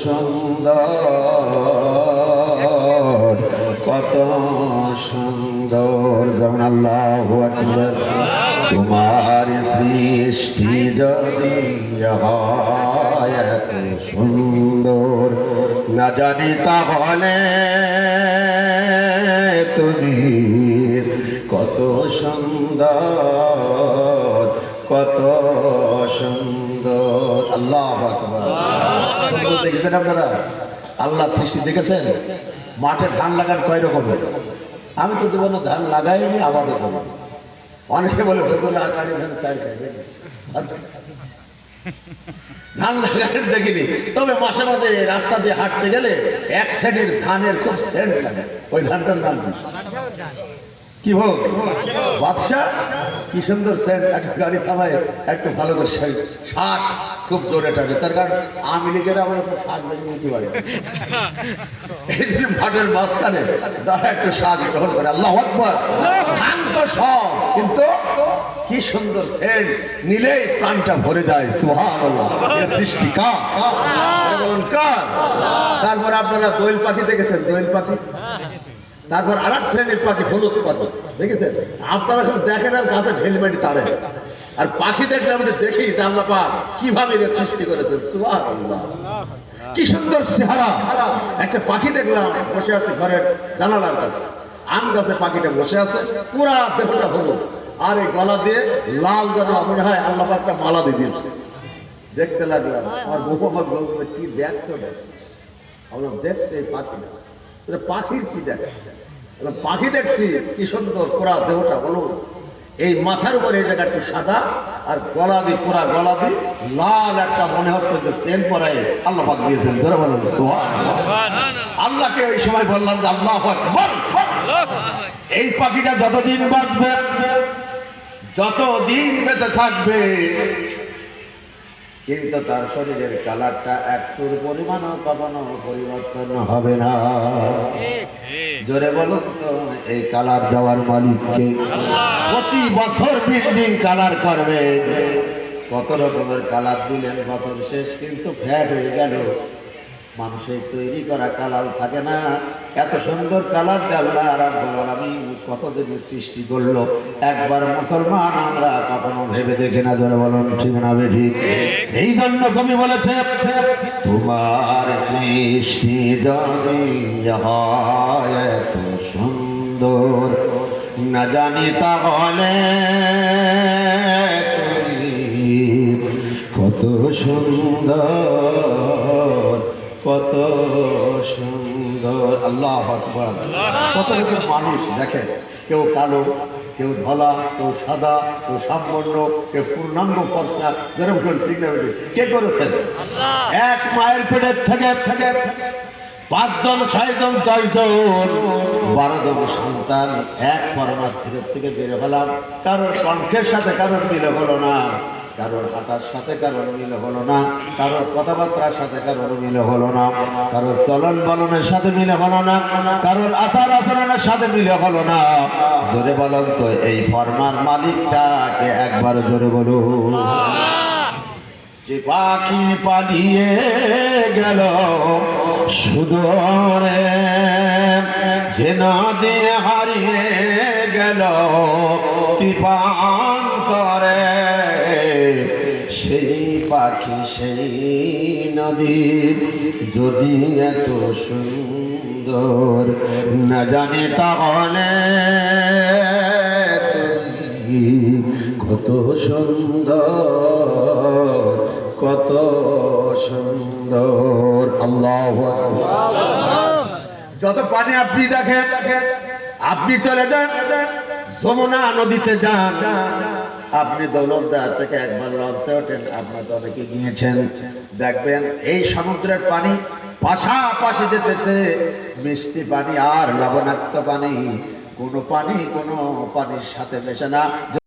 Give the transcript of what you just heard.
সুন্দর, কত সুন্দর। যেমন আল্লাহ তোমার সৃষ্টি যদি সুন্দর। না জানি তাহলে তুমি কত সুন্দর, কত সুন্দর আল্লাহ দেখেছেন আপনারা? আল্লাহ সৃষ্টি দেখেছেন? মাঠে ধান লাগান কয় রকমের? আমি তো জীবনে ধান লাগাইনি আবাদও করি অনেকে বলে হুজুর ধান চাই ধান লাগানোর দেখিনি। তবে মাসে মাঝে রাস্তা দিয়ে হাঁটতে গেলে এক শ্রেণির ধানের খুব সেন্ট লাগে। ওই ধানটার নাম কি? ভোগ বাদশাহ, কি সুন্দর সেন্ট একটা গাড়ি থামায়, একটু ভালো করে শ্বাস, খুব জোরে টানে। তার কারণ আমি লিখে আমার একটু শ্বাস বেশি নিতে পারে। এই জন্য মাঠের মাঝখানে তারা একটু শ্বাস গ্রহণ করে। আল্লাহ আকবর। সব, কিন্তু কি সুন্দর সেন্ট নিলেই প্রাণটা ভরে যায় সুহান সৃষ্টি কার? তারপর আপনারা দোয়েল পাখি দেখেছেন দোয়েল পাখি? তারপর আর এক শ্রেণির পাখি হলুদ পাখি, দেখেছেন? আপনারা এখন দেখেন আর গাছে ঢেলমেটি তারে আর পাখি দেখলে আমি দেখি যে আল্লাহ কীভাবে এর সৃষ্টি করেছেন। কি সুন্দর চেহারা। একটা পাখি দেখলাম, বসে আছে ঘরের জানালার কাছে। আম গাছে পাখিটা বসে আছে, পুরা দেহটা হলুদ। আর এই গলা দিয়ে লাল যেন মনে হয় আল্লাহ একটা মালা দিয়ে দিয়েছে। দেখতে লাগলাম আর বহু আমার বলছে, কি দেখছ আমরা দেখছি এই পাখিটা। এটা পাখির কি দেখে? পাখি দেখছি কি সুন্দর পুরা দেহটা হলো এই মাথার উপরে এই জায়গা একটু সাদা আর গলা দিয়ে পুরা গলা দিয়ে লাল একটা মনে হচ্ছে যে তেল পরায় আল্লাহ পাক দিয়েছেন। ধরে বলেন আল্লাহকে ওই সময় বললাম যে আল্লাহ এই পাখিটা যতদিন বাঁচবে যতদিন বেঁচে থাকবে কিন্তু তার শরীরের কালারটা একটুর পরিমাণও কখনো পরিবর্তন হবে না। জোরে বলুন তো, এই কালার দেওয়ার মালিককে প্রতি বছর বিল্ডিং কালার করবে। কত রকমের কালার দিলেন, বছর শেষ কিন্তু ফ্যাট হয়ে গেল। মানুষের তৈরি করা কালার থাকে না। এত সুন্দর কালার আল্লাহ রাব্বুল আলামিন কত যদি সৃষ্টি করল। একবার মুসলমান আমরা কখনো ভেবে দেখি না, জোরে বলুন, ঠিক না বেঠিক এই জন্য কবি বলেছে, তোমার সৃষ্টি যদি হয় এত সুন্দর, না জানি তাহলে তুমি কত সুন্দর কত সুন্দর। আল্লাহ আকবর। কত রকম মানুষ দেখেন কেউ কালো কেউ ধলা কেউ সাদা কেউ সাবর্ণ কেউ পূর্ণাঙ্গ ফর্সা যেরকম ঠিক না কে করেছেন? এক মায়ের পেটের থেকে থেকে পাঁচজন ছয়জন দশজন বারো জন সন্তান এক পরমাত্মের থেকে বের হলাম। কারোর কণ্ঠের সাথে কারোর মিলে হলো না। কারোর হাঁটার সাথে কারোর মিলে হলো না, কারোর কথাবার্তার সাথে কারোর মিলে হলো না, কারোর চলন বলনের সাথে মিলে হলো না, কারোর আচার আচরণের সাথে মিলে হলো না। জোরে বলুন তো, এই ফরমান মালিকটাকে একবার জোরে বলুন। যে পাখি পালিয়ে গেল সুদরে, যে নদী হারিয়ে গেল কৃপান্তরে সেই পাখি, সেই নদী যদি এত সুন্দর, না জানে তাহলে কত সুন্দর কত সুন্দর। আল্লাহ যত পানি আপনি দেখেন, আপনি চলে যান, যমুনা নদীতে যান। আপনি দৌলতদার থেকে একবার লঞ্চে ওঠেন, আপনার অনেকে গিয়েছেন। দেখবেন এই সমুদ্রের পানি পাশাপাশি যেতেছে, মিষ্টি পানি আর লবণাক্ত পানি। কোনো পানি কোনো পানির সাথে মেশে না।